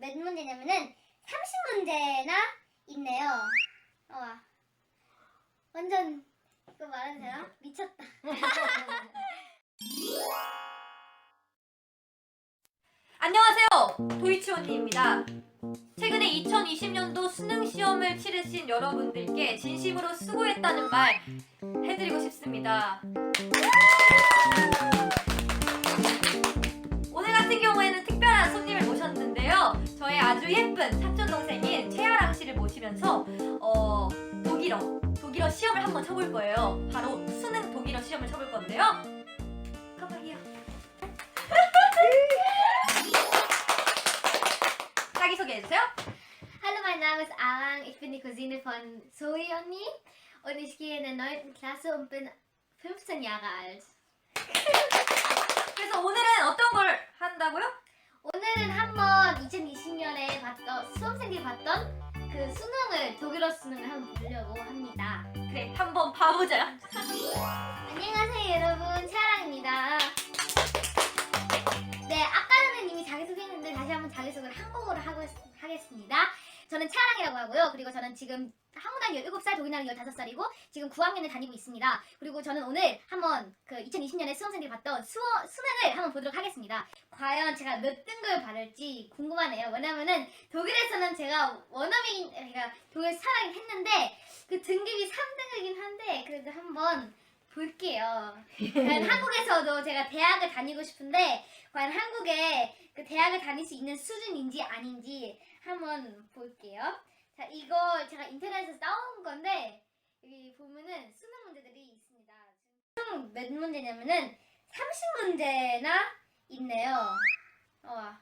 몇 문제냐면은 30문제나 있네요. 와. 완전 이거 말해도 되나? 미쳤다. 안녕하세요. 도이치 언니입니다. 최근에 2020년도 수능 시험을 치르신 여러분들께 진심으로 수고했다는 말 해드리고 싶습니다. 아주 예쁜 사촌 동생인 최아랑 씨를 모시면서 어, 독일어 독일어 시험을 한번 쳐볼 거예요. 바로 수능 독일어 시험을 쳐볼 건데요. 깜빡이야. 자기 소개해 주세요. Hallo, mein Name ist Arang. Ich bin die Cousine von Zoe und mir. Und ich gehe in der 9. Klasse und bin 15 Jahre alt. 그래서 오늘은 어떤 걸 한다고요? 오늘은 한번 2020년에 봤던 수험생들이 봤던 그 수능을 독일어 수능을 한번 보려고 합니다. 그래, 한번 봐보자. 안녕하세요 여러분 채아랑입니다. 네 아까는 이미 자기소개했는데 다시 한번 자기소개를 한국어로 하고 있- 하겠습니다. 저는 채아랑이라고 하고요. 그리고 저는 지금 한국 나이 17살, 독일 나이 15살이고 지금 9학년을 다니고 있습니다. 그리고 저는 오늘 한번 그 2020년에 수험생들이 봤던 수어, 수능을 한번 보도록 하겠습니다. 과연 제가 몇 등급을 받을지 궁금하네요. 왜냐면은 독일에서는 제가 원어민, 그러니까 독일 살아긴 했는데 그 등급이 3등이긴 한데 그래도 한번 볼게요. 과연 한국에서도 제가 대학을 다니고 싶은데 과연 한국에 그 대학을 다닐 수 있는 수준인지 아닌지 한번 볼게요. 자, 이거 제가 인터넷에서 따온 건데 여기 보면은 수능 문제들이 있습니다. 수능 몇 문제냐면은 30문제나 있네요. 와,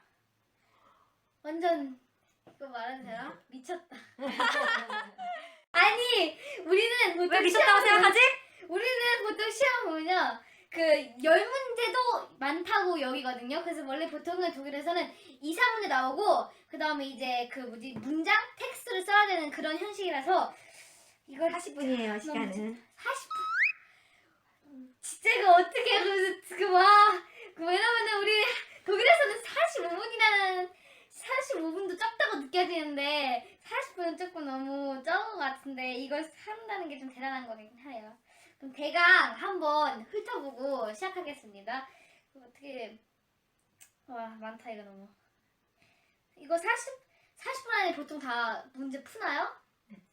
완전 이거 말해도 되나? 미쳤다. 아니, 우리는 왜 미쳤다고 생각하지? 우리는 보통 시험 보면요. 그열 문제도 많다고 여기거든요. 그래서 원래 보통은 독일에서는 2, 3문제 나오고 그 다음에 이제 그 뭐지 문장 텍스트를 써야 되는 그런 형식이라서 이걸 40분이에요 시간은 40분 진짜 이거 어떻게 그, 그 와. 그 왜냐면은 우리 독일에서는 45분이라는 45분도 적다고 느껴지는데 40분은 조금 너무 적은 것 같은데 이걸 한다는 게 좀 대단한 거긴 해요. 그럼 대강 한번 훑어보고 시작하겠습니다. 어떻게 와 많다 이거 너무. 이거 40 40분 안에 보통 다 문제 푸나요?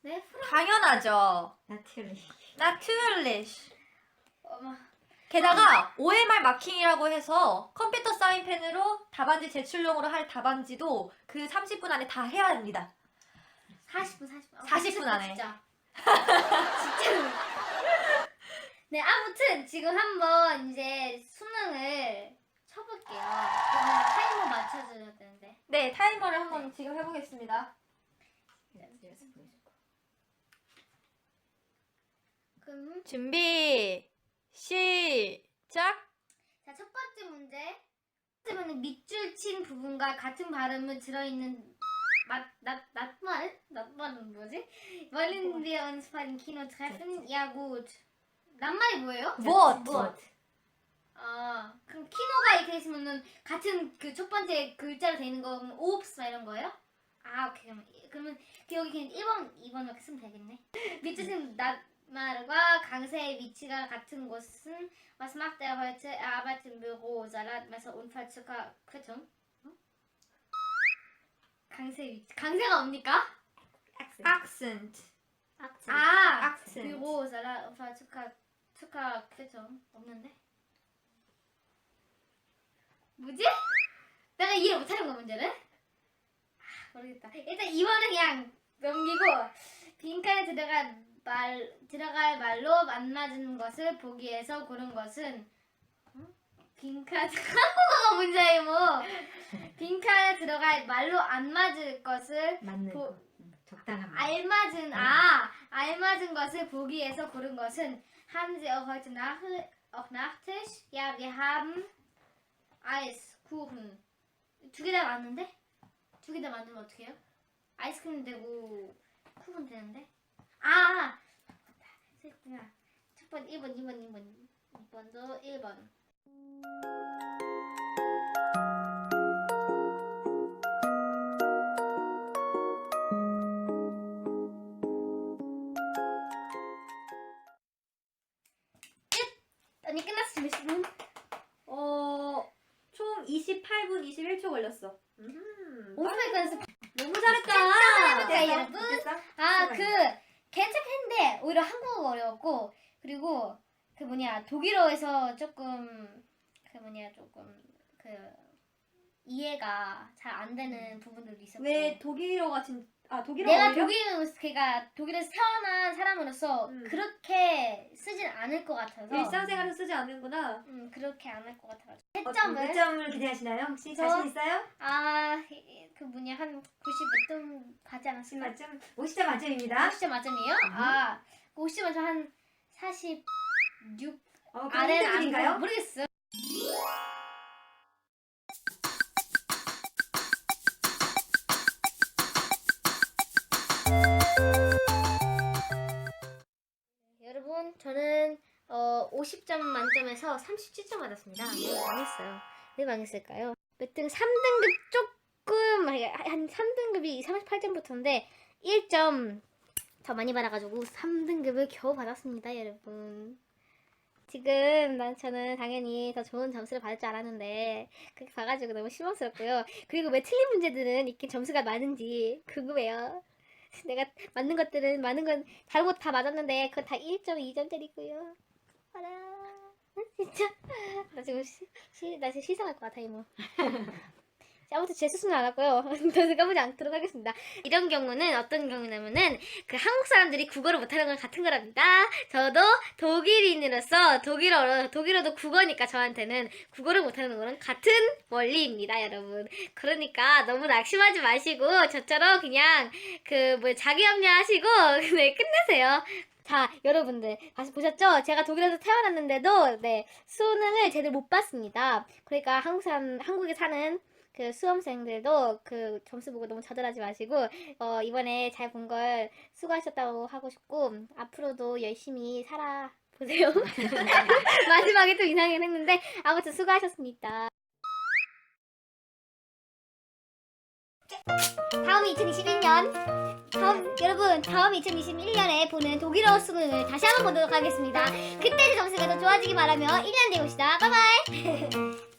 네, 풀어. 당연하죠. 나트리 나트리시. 어머. 게다가 OMR 마킹이라고 해서 컴퓨터 사인펜으로 답안지 제출용으로 할 답안지도 그 30분 안에 다 해야 합니다. 40분, 40분. 아, 40분 미쳤다, 안에. 진짜. 진짜로. 네, 아무튼 지금 한번 이제 수능을 쳐볼게요. 그러면 타이머 맞춰줘야 되는데. 네, 타이머를 한번 지금 해보겠습니다. 그럼 준비, 시작! 자, 첫 번째 문제. 첫 번째는 밑줄 친 부분과 같은 발음을 들어있는 맛, 낫, 낫말? 낫말은 뭐지? Wollen wir uns beim Kino treffen? Ja, gut. 낫말이 뭐예요? 무엇? 무엇 아, 그럼 키노가 이렇게 있으면은 같은 그 첫 번째 글자로 되는 거 그럼 옵스 막 이런 거예요? 아, 오케이. 그러면, 그러면 그 여기 그냥 1번, 2번 이렇게 쓰면 되겠네. 밑줄은 낫말과 강세의 위치가 같은 곳은 Was macht er heute? Er arbeitet im Büro. Salatmesser, Unfall, Zucker, Quittung. 어? 강세 위치. 강세가 뭡니까? accent. 아, accent. 뷰로, 살라, Unfall, Zucker, Zucker, Quittung. 없는데? 뭐지? 내가 이해 못하는 거 문제를? 아, 모르겠다. 일단 이번은 그냥 넘기고 빈칸에 들어갈 말 들어갈 말로 안 맞은 것을 보기 위해서 고른 것은 어? 빈칸 한국어가 문제예요 뭐. 빈칸에 들어갈 말로 안 맞을 것을 맞는 보- 거 음, 적당한 말 알맞은 아 알맞은 것을 보기 위해서 고른 것은 haben Sie auch heute nach auch Nachtisch? Ja, wir haben Eis, Kuchen. 두 개 다 맞는데? 두 개 다 맞으면 어떻게 해요? 아이스크림 되고 쿠폰 되는데? 아! 그냥 첫 번, 1번, 2번, 2번, 2번도 1번. 아니 끝났어 몇십 분? 어... 총 28분 21초 걸렸어. 음, 오늘 연습 너무 잘했다. 칭찬을 네, 여러분? 아, 그 괜찮겠는데 오히려 한국어가 어려웠고 그리고 그 뭐냐 독일어에서 조금 그 뭐냐 조금 그 이해가 잘 안 되는 부분들도 있었고 왜 독일어가 진 아, 독일어 내가 어려워? 독일 그가 독일에서 태어난 사람으로서 음. 그렇게 쓰진 않을 것 같아서 일상생활에서 쓰지 않는구나. 음 그렇게 안 할 것 같아서 어, 채점을 몇 점을 기대하시나요? 혹시 저- 자신 있어요? 아그 뭐냐 한 90몇 점 가지 10 않았을까? 만점? 50점 만점입니다. 50점 맞점이에요? 아 50점 만점 한46 어, 그럼 아래는 안 힌트드린가요? 모르겠어. 저는 어, 50점 만점에서 37점 받았습니다. 네, 망했어요. 왜 망했을까요? 몇 등? 3등급 조금 한 3등급이 38점부터인데 1점 더 많이 받아가지고 3등급을 겨우 받았습니다, 여러분. 지금 난 저는 당연히 더 좋은 점수를 받을 줄 알았는데 그렇게 봐가지고 너무 실망스럽고요. 그리고 왜 틀린 문제들은 이렇게 점수가 많은지 궁금해요. 내가 맞는 것들은 많은 건 잘못 다 맞았는데 그건 다 1.2점짜리고요. 봐라. 진짜 나 지금 시, 시, 나 지금 시상할 것 같아 이모. 자, 아무튼 제 수술은 안 왔고요. 더 까보지 않도록 하겠습니다. 이런 경우는 어떤 경우냐면은 그 한국 사람들이 국어를 못하는 건 같은 거랍니다. 저도 독일인으로서 독일어로 독일어도 국어니까 저한테는 국어를 못하는 거는 같은 원리입니다, 여러분. 그러니까 너무 낙심하지 마시고 저처럼 그냥 그 뭐 자기 합리하시고 네 끝내세요. 자, 여러분들 다시 보셨죠? 제가 독일에서 태어났는데도 네 수능을 제대로 못 봤습니다. 그러니까 한국 사람 한국에 사는 그 수험생들도 그 점수 보고 너무 좌절하지 마시고 어, 이번에 잘 본 걸 수고하셨다고 하고 싶고 앞으로도 열심히 살아 보세요. 마지막에 좀 이상하긴 했는데 아무튼 수고하셨습니다. 다음 2021년 다음 여러분 다음 2021년에 보는 독일어 수능을 다시 한번 보도록 하겠습니다. 그때 제 점수가 더 좋아지기 바라며 1년 뒤에 봅시다. 바이바이.